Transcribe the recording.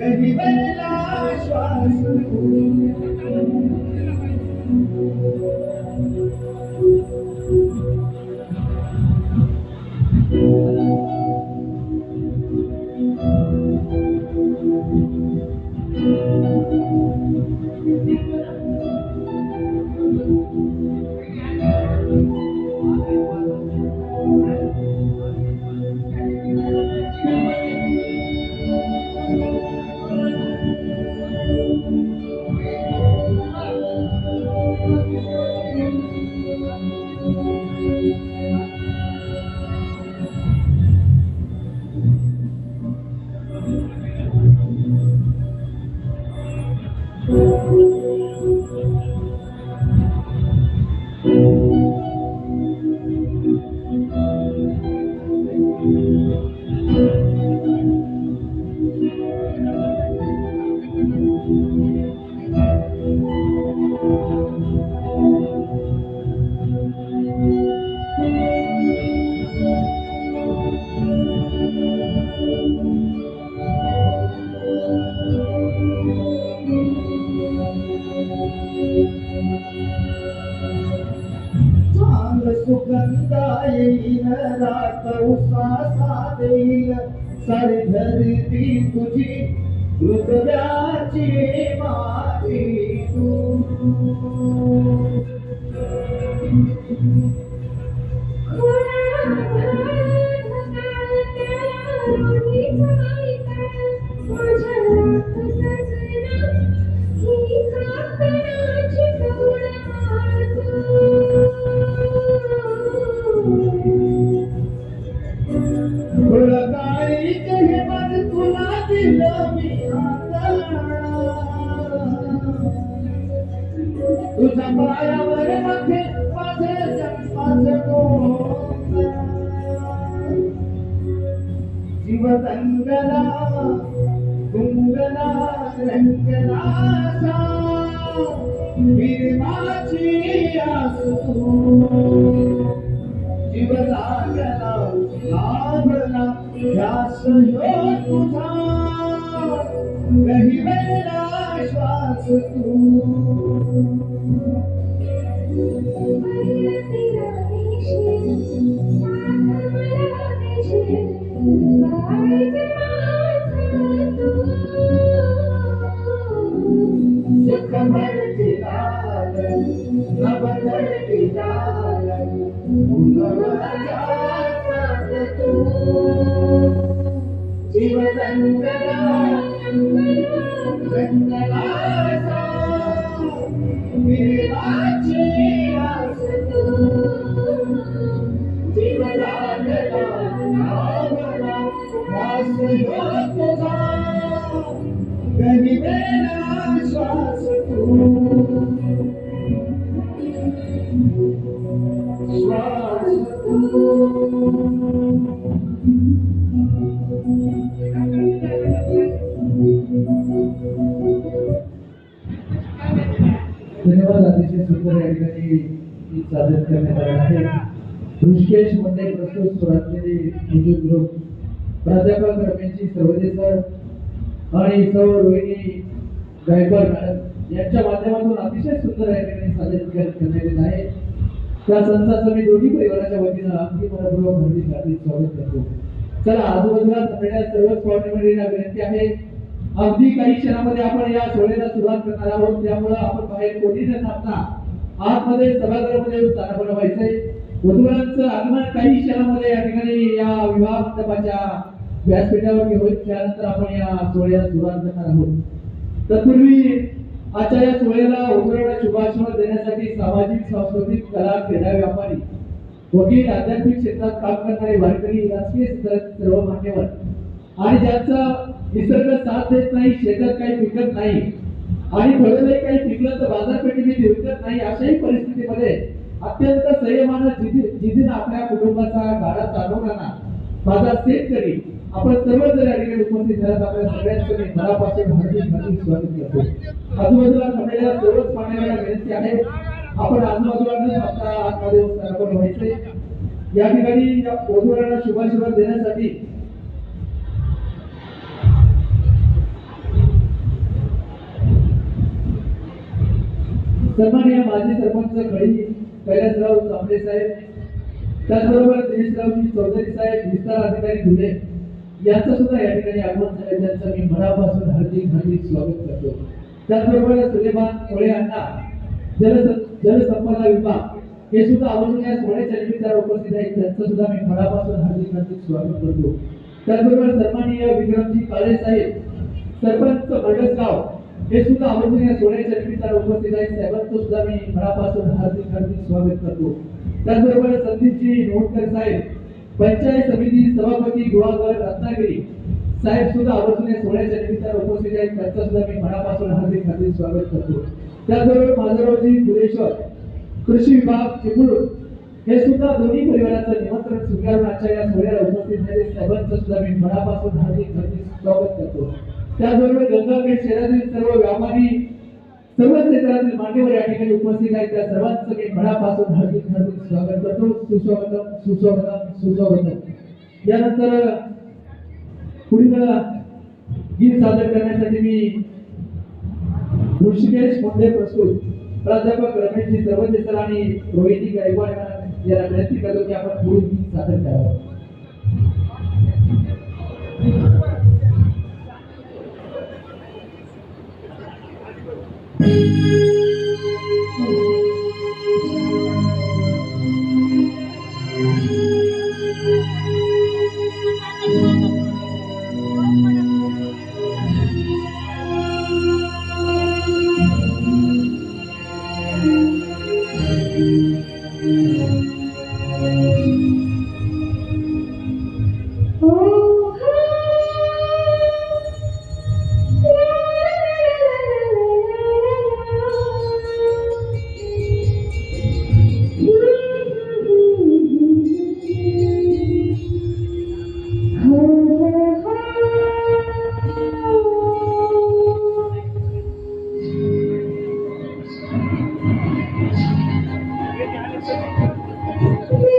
गहिवरला श्वास सुगंधा येईल रात उपासा देईल सारी धरती तुझी हृदयाची माझी तू. तुझ्या पायावर माथे माझे जन्माचं जीवदंगला गुंगला रंगला माझी आस तू जीव लागला लाभला ध्यास ह्यो तुझा गहिवला श्वास तू सुख भरती लाल नभ पण अतिशय सुंदर या ठिकाणी सादर करण्यात आलं आहे. ऋषिकेशमध्ये प्रस्तुत स्वराजलेले म्युझिक ग्रुप प्राध्यापक रमेशजी सवदे सर आणि सौ रोहिणी गायकवाड मॅडम यांच्या माध्यमातून अतिशय सुंदर या ठिकाणी सादर करण्यात येत आहे. त्या संस्थाचं मी दोन्ही परिवाराच्या वतीनं अगदी मनपूर्वक हार्दिक स्वागत करतो. चला आजूबाजूला सर्वच पाहुणे मंडळींना विनंती आहे. अगदी काही क्षणामध्ये आपण या सोहळ्याला सुरुवात करणार आहोत. त्यामुळं आपण बाहेर कोणी न थांबता आतमध्ये सभागृहामध्ये स्थानापन्न व्हायचंय. वधूवरांचं आगमन काही क्षणामध्ये या ठिकाणी या विवाह मंडपाच्या व्यासपीठावर घेऊन त्यानंतर आपण या सोहळ्याला सुरुवात करणार आहोत. तत्पूर्वी आजच्या या सोहळ्याला उतरवण्या शुभाशुभ देण्यासाठी सामाजिक सांस्कृतिक कला क्रीडा व्यापारी वकील आध्यात्मिक क्षेत्रात काम करणारे वारकरी राजकीय क्षेत्रात सर्व मान्यवर आणि ज्यांचा निसर्ग साथ देत नाही शेतात काही पिकत नाही आणि फळं काही पिकलं तर बाजारपेठेमध्ये विकत नाही अशाही परिस्थितीमध्ये अत्यंत संयमानं जिद्दी जिद्दीनं आपल्या कुटुंबाचा गाडा चालवताना माझा शेतकरी आपण सर्व जर या ठिकाणी उपस्थित झाल्यात आपल्या सगळ्यांचं मी मनापासून हार्दिक हार्दिक स्वागत करतो. आजूबाजूला थांबलेल्या सर्वच पाण्याला विनंती आहे. आपण आजूबाजूला न थांबता आतमध्ये स्थानापन्न व्हायचे या ठिकाणी या वधूवरांना शुभाशीर्वाद देण्यासाठी सन्माननीय माजी सरपंच खडी कैलासराव चांबले साहेब त्याचबरोबर दिनेशरावजी चौधरी साहेब विस्तार अधिकारी धुळे यांचं सुद्धा या ठिकाणी आगमन झालं त्यांचं मी मनापासून हार्दिक हार्दिक स्वागत करतो. त्याचबरोबर सुलेमान कोळे यांना जल जलसंपदा विभाग हे सुद्धा आवर्जून या सोहळ्याच्या निमित्तानं उपस्थित आहेत. त्यांचं सुद्धा मी मनापासून हार्दिक हार्दिक स्वागत करतो. त्याचबरोबर सन्माननीय विक्रमजी काळे साहेब सरपंच भडसगाव हे सुद्धा आवर्जून या सोहळ्याच्या निमित्तानं उपस्थित आहेत साहेबांचं सुद्धा मी मनापासून हार्दिक हार्दिक स्वागत करतो. त्याचबरोबर संदीपजी नोटकर साहेब पंचायत समिती सभापती गुहागर रत्नागिरी साहेब सुद्धा आवर्जून या सोहळ्याच्या निमित्तानं उपस्थित आहेत. त्यांचं सुद्धा मी मनापासून हार्दिक हार्दिक स्वागत करतो. त्याचबरोबर माधवरावजी गुरेश्वर कृषी विभाग चिपळूण हे सुद्धा दोन्ही परिवाराचं निमंत्रण स्वीकारून आजच्या या सोहळ्याला उपस्थित झाले. साहेबांचं सुद्धा मी मनापासून हार्दिक हार्दिक स्वागत करतो. त्याचबरोबर गंगाखेड शहरातील सर्व व्यापारी सर्व क्षेत्रातील मान्यवर या ठिकाणी उपस्थित आहेत. त्या सर्वांचं मी मनापासून हार्दिक हार्दिक स्वागत करतो. सुस्वागतम सुस्वागतम सुस्वागतम. यानंतर पुढील गीत सादर करण्यासाठी मी ऋषिकेश मुंडे प्रस्तुत. प्राध्यापक रमेशजी सर्वंदे सर आणि रोहिणी गायकवाड याला विनंती करतो की आपण पुढील गीत सादर करावं.